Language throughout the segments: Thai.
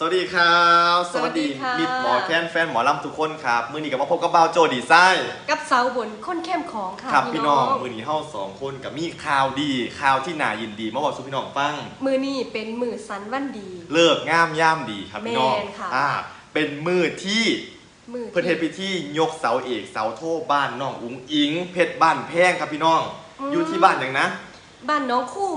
สวัสดีครับสวัสดีค่ะ มิตรหมอแคนแฟนหมอลำทุกคนครับ มือนี้กับมาพบกับบ่าวโจดีไซน์กับเสาบนค้นเข้มของค่ะครับพี่น้อง มือนี้เฮาสองคนกับมีข่าวดีข่าวที่น่ายินดีมาบอกสู่พี่น้องฟัง มือนี่เป็นมือสันวันดี เลิกงามย่ามดีครับพี่น้องแม่นค่ะ อ่าเป็นมือที่มือเพื่อเทศพิธียกเสาเอกเสาโทบ้านน้องอุ๋งอิง เพชรบ้านแพงครับพี่น้อง อยู่ที่บ้านอย่างนะ บ้านน้องคู่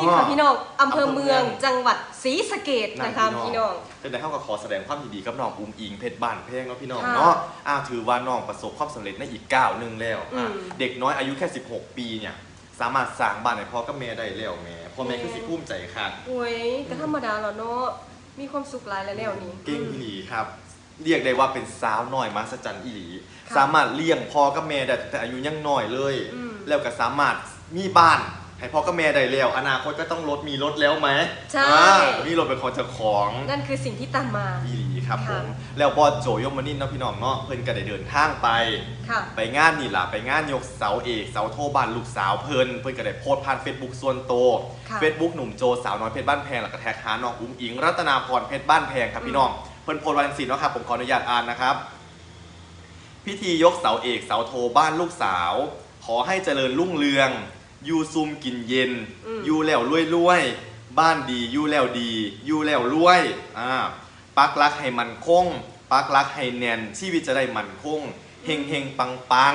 มูซีอ๋อค่ะพี่น้องอำเภออำเภอเมืเมือองงจังหวัดศรีสะเกดนะคะพี่น้องเป็นไงเท่ากับขอแสดงความยินดีกับน้องอุ๋งอิงเพชรบ้านแพงเนาะพี่น้องค่ะเนาะอ่าถือว่าน้องประสบความสำเร็จในอีกก้าวหนึ่งแล้วอะอืมเด็กน้อยอายุแค่ 16 ปีเนี่ยสามารถสร้างบ้านให้พ่อกับแม่ได้แล้วแม่พ่อแม่คือสิภูมิใจค่ะโอ้ยก็ธรรมดาแล้วเนาะมีความสุขหลายแล้วแล้วนี่เก่งอีหลีครับ เรียกได้ว่าเป็นสาวน้อยมหัศจรรย์อีหลีค่ะสามารถเลี้ยงพ่อกับแม่ได้ตั้งแต่อายุยังน้อยเลยอืมแล้วก็สามารถมีบ้าน ให้พ่อกับแม่ได้แล้ว อนาคตก็ต้องรถมีรถแล้วไหมใช่ อ่ามีรถเป็นของเจ้าของ นั่นคือสิ่งที่ตามมา อีหลีครับผค่ะ ม แล้วบอสโจยมมานินเนาะพี่น้องเนาะเพิ่นก็ได้เดินทางไป ค่ะ ไปงานนี่ล่ะ ไปงานยกเสาเอกเสาโทบ้านลูกสาวเพิ่นเพิ่นก็ได้โพสต์ผ่าน Facebook ส่วนโตวค่ะ Facebook หนุ่มโจสาวน้อยเพชรบ้านแพงแล้วก็แท็กหาน้องอุ้งอิง รัตนาพรเพชรบ้านแพงครับพี่น้องเพิ่นโพสต์วันศิลเนาะครับผมขออนุญาตอ่านนะครับ พิธียกเสาเอกเสาโทบ้านลูกสาว ขอให้เจริญรุ่งเรืองอ ยู่ซุมกินเย็น อืมอยู่แล้วรวยรวยๆบ้านดีอยู่แล้วดีอยู่แล้วรวยอ่าปักรักให้มันคงปักรักให้แน่นชีวิตจะได้มันคงเฮงเฮงปังปัง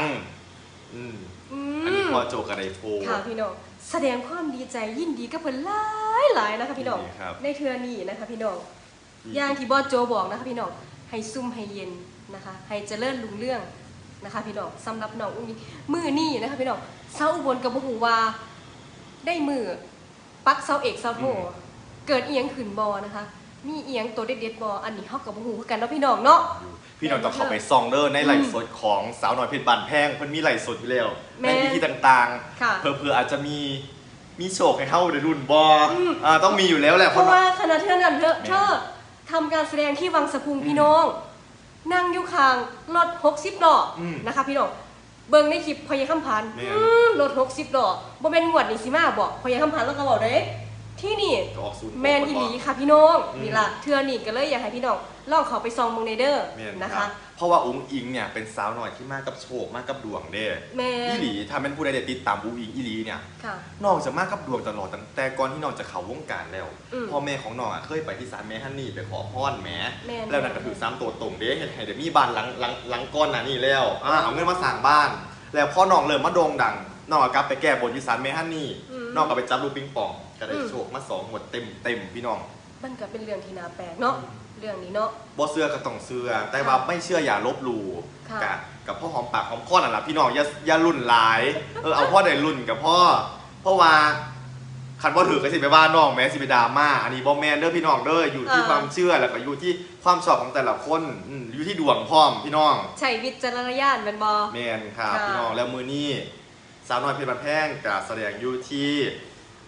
อืมอือันนี้มพอโจกับไดโฟ ค่ะพี่น้องแสดงความดีใจยินดีกับเพิ่นหลายหลายๆนะคะพี่น้องดีครับ ในเทือนี้นะคะพี่น้องอย่างที่บอสโจบอกนะคะพี่น้องให้ซุ่มให้เย็นนะคะ ให้เจริญรุ่งเรื่องนะคะ พี่น้องสำหรับน้องอุ้งอิงมือนี่นะคะพี่น้อง เสาอุบลกับบุหูว่าได้มือปักเสาเอกเสาโทเกิดเอียงขึ้นบอนะคะ มีเอียงตัวเด็ดๆบออันนี้เฮากับบุหูคือกันเนาะพี่น้องเนาะพี่น้องต้องเข้าไปซองเดอร์ในไลฟ์สดของสาวน้อยเพชรบานแพงเพิ่นมีไลฟ์สดอยู่แล้วแม่ในพิธีต่างค่ะๆเพื่อๆอาจจะมีมีโชคให้เข้าในรุ่นบออ่าต้องมีอยู่แล้วแหละเพเพราะราะว่าว่าขณะที่นั้นเธอแม่เธอทำการแสดงที่วังสะพุงพี่น้อง นั่งอยู่ข้างรถ60ดอกอืมนะคะพี่น้อง เบิ่งในคลิปพอยายคำพันธ์แม่น อืมรถ60ดอกบ่แม่นงวดนี่สิมาบอกพอยายคำพันธ์แล้วก็บอกเด้ที่นี่ ก็ออกศูนย์แมนอีหลีค่ะพี่น้องอืมนี่ล่ะเทื่อนี่ก็เลยอยากให้พี่น้องลองเขาไปซองเมืองในเด้อแม่นนะครัคะบ เพราะว่าอุ้งอิงเนี่ยเป็นสาวหน่อยที่มากับโชคมากับดวงเด้แม่อีหลีถ้าเป็นผู้ใดได้ติดตามอุ้งอิงอีหลีเนี่ยค่ะ น้องจะมากับดวงตลอดตั้งแต่ก่อนที่น้องจะเข้าวงการแล้วอืมพ่อแม่ของน้องอะเคยไปที่ศาลแม่ฮันนี่ไปขอพรแหมแม่น แล้วนั่นก็ถือซ้ำตัวตรงเด้เห็นให้เดี๋ยวมีบ้านหลังหลังหลังก้อนน่ะนี่แล้วอ่าเอาเงินมาสร้างบ้าน แล้วพ่อน้องเริ่มมาโด่งดังน้องก็กลับไปแก้บนที่ศาลแม่ฮันนี่ อืม น้องก็ไปจับลูกปิงปองก็ได้อืมโชคมาสองหมดเต็มเต็มพี่น้อง มันก็เป็นเรื่องที่น่าแปลกเนาะเรื่องนี้เนาะ บ่เชื่อก็ต้องเชื่อแต่ว่าไม่เชื่ออย่าลบหลู่ค่ะกับกับพ่อหอมปากหอมคอนั่นแหละพี่น้องอย่าอย่ารุ่นหลายเออเอาพ่อได้รุ่นกับพ่อเพราะว่าคันบ่ถือก็สิไปว่าน้องแม้สิไปดราม่าอันนี้บ่แม่นเด้อพี่น้องเด้ออยู่ที่อ่า ความเชื่อแล้วก็อยู่ที่ความชอบของแต่ละคนอืมอยู่ที่ดวงพร้อมพี่น้อง ใช้วิจารณญาณแมันบ่แม่นครับค่ะ พี่น้องแล้วมือนี้สาวน้อยเพชรบันแพงจะแสดงอยู่ที่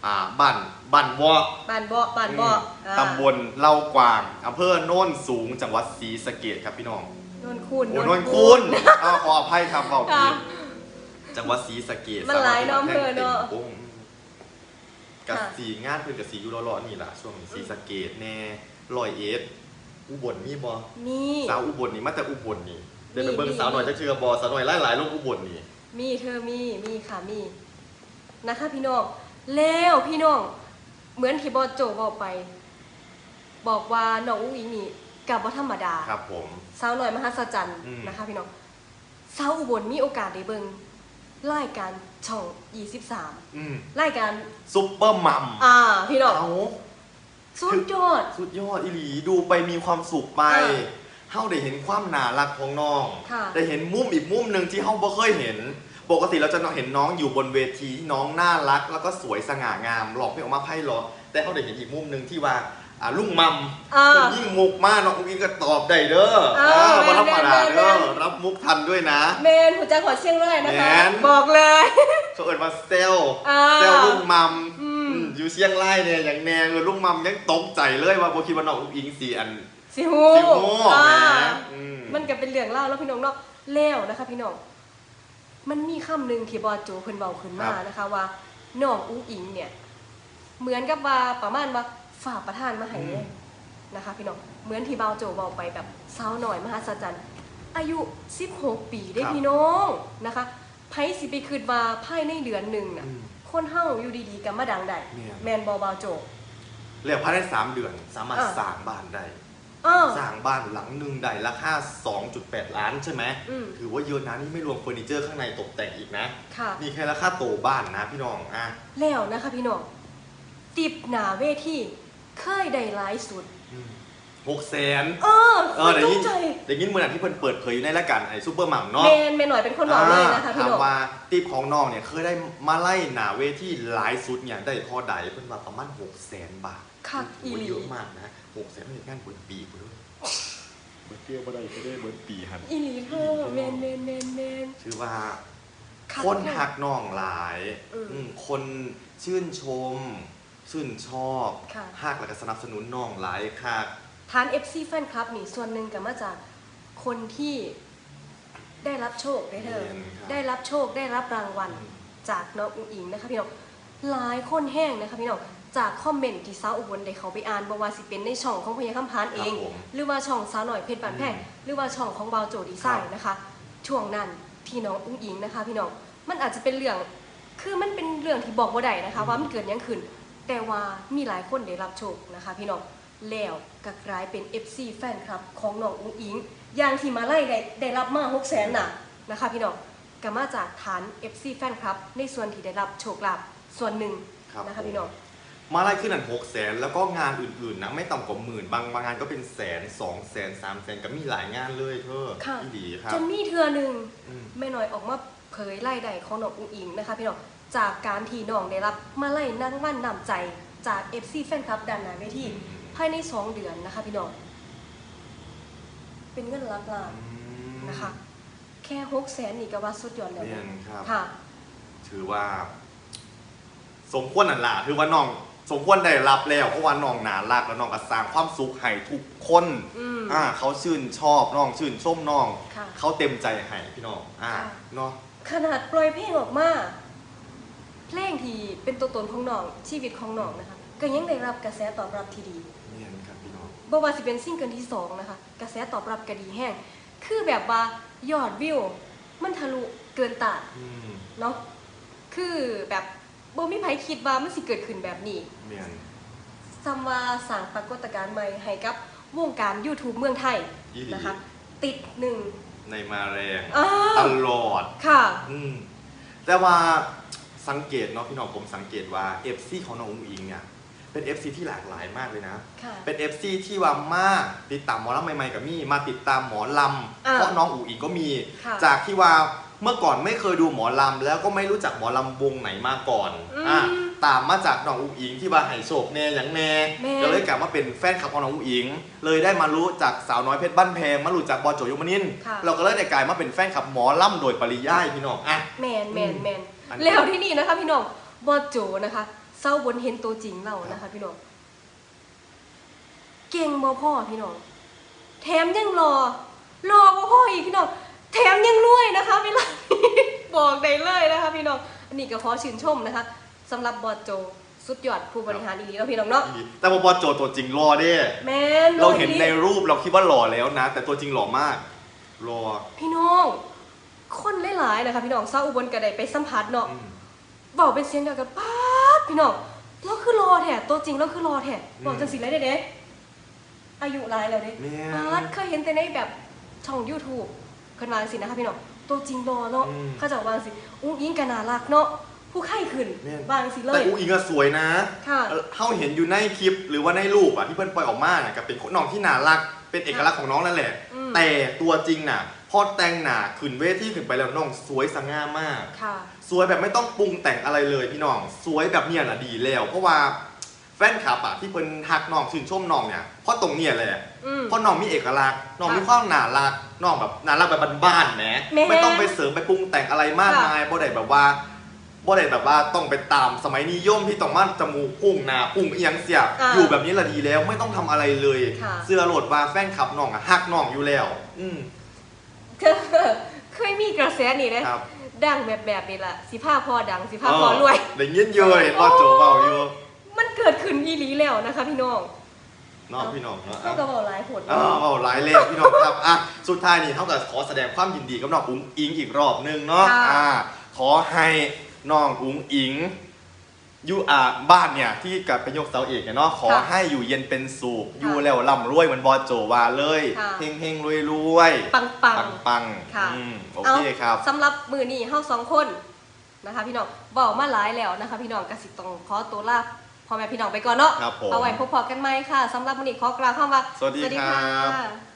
อ่าบ้านบ้านวอกบ้านบ่บ้านบ่อืมอ่าตำบลเล่ากวางอำเภอโน่นสูงจังหวัดศรีสะเกษครับพี่น้องนนคุณโอ้โน่นคุณอ้าวขออภัยครับเบาค่ะผิดจังหวัดศรีสะเกษมันหลายเนาะอำเภอเนาะต็มปุ้งกับค่ะ สีงานเพื่อนกับสีอยูรอๆนี่ล่ะช่วงนี้ศรีสะเกษแน่ลอยเอ็ดอุบลมีบ่มี สาวอุบลนี่มาแต่อุบลนี่เดินไปมีเบิ่งมี สาวหน่อยจะเชื่อบ่สาวหน่อยหลายๆลงอุบลนี่ มีเธอมีมีค่ะมีนะคะพี่น้อง แล้วพี่น้อง เหมือนที่บอสโจบอกไป บอกว่าน้องอุ้งอิงนี่กับว่าธรรมดาครับผมสาวหน่อยมหัศจรรย์อืม นะคะพี่น้องสาวอุบลมีโอกาสได้เบิ่งรายการช่อง 23อืมรายการซุปเปอร์มัมอ่าพี่น้องเอา สุดยอด สุดยอดอีหลีดูไปมีความสุขไปอ่าเฮาได้เห็นความน่ารักของน้อง ค่ะได้เห็นมุมอีกมุมหนึ่งที่เฮาบ่เคยเห็น ปกติเราจะเห็นน้องอยู่บนเวทีที่น้องน่ารัก แล้วก็สวยสง่างามหลอกไม่ออกมาไพ่หรอแต่เฮาได้เห็นอีกมุมหนึ่งที่ว่าอ่าลุงมัมอ่าเป็นยิ่งมุกมากน้องอุ้งอิงก็ตอบได้เด้ออ่าเออบ่ธรรมดาแม่เด้อนๆรับมุกทันด้วยนะ เมนหัวใจขอเชียงรายนะคะ แม่นบอกเลย เขาเอิ้นว่าเซลอ่าเซลลุงมัมอืม อืมอยู่เชียงรายเนี่ยอย่างแนงเออลุงมัมยังตกใจเลยว่าบ่คิดว่าน้องอุ้งอิงสิอันสิฮูสิโม่แหอ่ามอืม มันก็เป็นเรื่องเล่าแล้วพี่น้องเนาะแล้วนะคะ พี่น้อง มันมีคำหนึ่งที่บอสโจเพิ่นเบาขึ้นมานะคะว่าน้องอุ้งอิงเนี่ย เหมือนกับว่าประมาณว่าฝากประทานมาให้เลยนะคะ พี่น้องเหมือนที่เบาโจบอกไปแบบสาวหน่อยมหัศจรรย์อายุ 16 ปีได้ครับพี่น้องนะคะไพ่สิไปคืนมาภายในเดือนหนึ่งน่ะอืมคนเฮาอยู่ดีๆกันมาดังได้เนี่ยแมนบอเบาโจเรียกภายในสามเดือนสามารถอ่าสร้างบ้านได้ เออ สร้างบ้านหลังหนึ่งได้ราคา2.8 ล้านใช่ไหมอืม ถือว่าเยอะนะนี่ไม่รวมเฟอร์นิเจอร์ข้างในตกแต่งอีกนะ ค่ะ นี่แค่ราคาโตบ้านนะพี่น้องอะแล้วนะคะพี่น้องติบหนาเวทีเคยได้หลายสุด หกแสนเออเออตเดี๋ยวกนี้ใจเดี๋ยวนี้เมื่อไหร่ที่เพิ่นเปิดเผยอยู่ในรายการไอ้ซูเปอร์มัมแมเนาะนแมนหน่อยเป็นคนบอกเลยนะคะพี่ถามน้องว่าตีบของน้องเนี่ยเคยได้มาไล่หนาเวทีหลายสุดเนี่ยได้พอใดเพิ่นว่าประมาณหกแสนบาทคักอีหลีเยอะมากนะหกแสนไม่ถึงงานเปิดปีกูด้วยเบิร์เตี้ยวบ่ได้ก็ได้เบิร์ดปีหันอีหลีเธอแมนแมนแมนแมนชื่อว่าคักคนแท้หักน้องหลายอืมอืมคนชื่นชม ชื่นชอบค่ะหักแล้วก็สนับสนุนน้องหลายคัก ฐาน FC แฟนคลับนี่ส่วนหนึ่งก็มาจากคนที่ได้รับโชคได้เธอเรียนครับได้รับโชคได้รับรางวัลจากน้องอุ๋งอิงนะคะพี่น้องหลายคนแห้งนะคะพี่น้องจากคอมเมนต์ที่สาวอุบลได้เขาไปอ่านบว่าสิเป็นในช่องของพญาคำพานเองครับผมหรือว่าช่องสาวหน่อยเพชรบานแพงอืมหรือว่าช่องของบาวโจดีไซครัน์บนะคะ ช่วงนั้นที่น้องอุ้งอิงนะคะ พี่น้องมันอาจจะเป็นเรื่องคือมันเป็นเรื่องที่บอกว่าได้นะคะ ว่ามันเกิดหยังขึ้นแต่ว่ามีหลายคนได้รับโชคนะคะ พี่น้อง แล้วก็กลายเป็น FC แฟนคลับของน้องอุ้งอิง อย่างที่มาไล่ได้ได้รับมา6 0 0 0 0น่ะนะคะพี่น้องก็มาจากฐาน FC แฟนคลับ ในส่วนที่ได้รับโชคลาภส่วนหนึ่งครับนะคะผมพี่น้อง มาไล่ขึ้นอันหกแสนแล้วก็งานอื่นๆนะไม่ต่ำกว่าหมื่นบางบางงานก็เป็นแสนสองแสนสามแสนก็มีหลายงานเลยเธอค่ะ ที่ดีครับ จนมีเทือหนึ่งอืม แม่น้อยออกมาเผยไล่ใดของน้องอุ้งอิงนะคะพี่น้องจากการที่น้องได้รับมาไล่นั่งมั่นนำใจจาก FC แฟนคลับด้านหน้าเวที ภายใน 2 เดือนนะคะพี่น้องเป็นเงินหลักล้านอืมนะคะ แค่6แสนนี่ก็ว่าสุดยอดแล้วเรียนะนครับ ค่ะ ถือว่า สมควรนั่นล่ะถือว่าน้อง สมควรได้รับแล้วเพราะว่าน้องหนารักแล้วน้องก็สร้างความสุขให้ทุกคนอืม อ่าเขาชื่นชอบน้องชื่นชมน้อง ค่ะเขาเต็มใจให้พี่น้องอ่าค่ะ เนาะ ขนาดปล่อยเพลงออกมาเพลงที่เป็นตัวตนของน้องชีวิตของน้องนะคะ ก็ยังได้รับกระแสตอบรับที่ดีเรียนครั บพี่น้องบ่ว่าสิเป็นซิงเกิลที่สองนะคะ กระแสตอบรับก็ดีแห้ง คือแบบว่ายอดวิว มันทะลุเกินตาดอืมเนาะคือแบบบ่มีไผคิดว่ามันสิเกิดขึ้นแบบนี้เรียนซ้ำว่าสร้างปรากฏการณ์ใหม่ให้กับวงการ YouTube เมืองไทยอีหลีนะคะ ติดหนึ่งในมาแรงอ้าตวลอด ค่ะ อืมแต่ว่าสังเกตเนาะพี่น้องผมสังเกตว่า FC ของน้องอุ้งอิงเนี่ย เป็น FC ที่หลากหลายมากเลยนะ ค่ะ เป็น FC ที่ว่ามากติดตามหมอลำใหม่ๆกับมี่มาติดตามหมอลำอ่าเพราะน้องอูอิงก็มี ค่ะจากที่ว่าเมื่อก่อนไม่เคยดูหมอลำแล้วก็ไม่รู้จักหมอลำวงไหนมาก่อนอืมอ่าตามมาจากน้องอูอิงที่ว่าไห้โศกแน่อย่างแน่แม่ ก็เลยกลับมาเป็นแฟนคลับของน้องอูอิง เลยได้มารู้จากสาวน้อยเพชรบ้านแพงมารู้จักบอโจยมนินทร์ค่ะ เราก็เลยได้กลายมาเป็นแฟนคลับหมอลำโดยปริยายพี่น้องอะ แมนแมนแมนอันนี้แล้วที่นี่นะคะพี่น้องบอสโจนะคะ เศร้าบนเห็นตัวจริงเรานะคะ พี่น้อง เก่งบ่พ่อพี่น้อง แถมยังรอ รอบ่พ่ออีกพี่น้อง แถมยังรวยนะคะเวลาบอกได้เลยนะคะ พี่น้อง อันนี้ก็ขอชื่นชมนะคะสำหรับบอสโจสุดยอดผู้บริหารอีหลีแล้วพี่น้องเนาะ แต่ว่าบอโจตัวจริงรอเด้แมนเราเห็นในอีหลีรูปเราคิดว่าหล่อแล้วนะ แต่ตัวจริงหล่อมาก รอ พี่น้องคนหลายๆนะคะพี่น้องเศร้าอุบลก็ได้ไปสัมผัสเนาะอืมบอกเป็นเสียงเดียวกันป๊าด พี่น้องเราคือรอแท้ตัวจริงเราคือรอแท้อืมบอกจังสิเลยเด้เด้อายุหลายแล้วเด้แม่ป๊าดเคยเห็นแต่ในแบบช่อง YouTube เพิ่นวาจังสินะคะพี่น้องตัวจริงรอเนาะอืม เขาเจะวาจังสิอุ้งอิงก็น่ารักเนาะผู้ไข้ขึ้นแม่นวาจังสิเลแต่ย อูอิงก็สวยนะค่ะเอ่อเท่าเห็นอยู่ในคลิปหรือว่าในรูปอะที่เพิ่นปล่อยออกมาน่ะก็เป็นน้องที่น่ารัก เป็นเอกลักษณ์ของน้องนั่นแหละ อืม แต่ตัวจริงน่ะ พอแต่งหน้าขึ้นเวทีขึ้นไปแล้วน้องสวยสง่ามาก ค่ะ สวยแบบไม่ต้องปรุงแต่งอะไรเลยพี่น้อง สวยแบบเนี้ยน่ะดีแล้วเพราะว่าแฟนคลับอะที่เพิ่นฮักน้องชื่นชมน้องเนี่ยเพราะตรงเนี้ยแหละอืม เพราะน้องมีเอกลักษณ์น้องค่ะมีความน่ารักน้องแบบน่ารักแบบบ้านๆแหมแม่ไม่ต้องไปเสริมไปปรุงแต่งอะไรมากค่ะ มายบ่ได้แบบว่าบ่ได้แบบว่าต้องไปตามสมัยนิยมที่ต้องมาจมูกพุ่งหน้าพุ่งเอียงเสียบอ่าอยู่แบบนี้ละดีแล้วไม่ต้องทำอะไรเลย ค่ะ เสื้อโหลดว่าแฟนคลับน้องอะฮักน้องอยู่แล้ว อืมเคยมีกระแสนี่เลยครับ ดังแบบแบบนี้ล่ะสิผ้าพอดังสิผ้าพอรวย ได้ยินเยอะเห็นว่าโจเบาอยู่มันเกิดขึ้นอีหลีแล้วนะคะพี่น้องเนาะพี่น้องเนาะเขาก็บอกหลายผลเออเอาหลายเลขพี่น้องครับอะสุดท้ายนี่เท่ากับขอแสดงความยินดีกับน้องอุ้งอิงอีกรอบหนึงเนาะค่ะอ่าขอให้น้องอุ้งอิงอ ยู่อ่าบ้านเนี่ยที่กับเป็นยกเสาเอกเนี่ยเนาะขอให้อยู่เย็นเป็นสุขอยู่แล้วร่ำรวยเหมือนบอโจวาเลยค่ะเฮงเฮงรวยรวยปังปังปังปังค่ะ อืมโอเคครับ สำหรับมือนี้เฮาสองคนนะคะ พี่น้องบอกมาหลายแล้วนะคะ พี่น้องกสิต้องขอตัวลาพ่อแม่พี่น้องไปก่อนเนาะครับผมเอาไว้พบพอกันไหมค่ะสำหรับมือนี้ขอกล่าวคำว่าสวัสดีครับค่ะ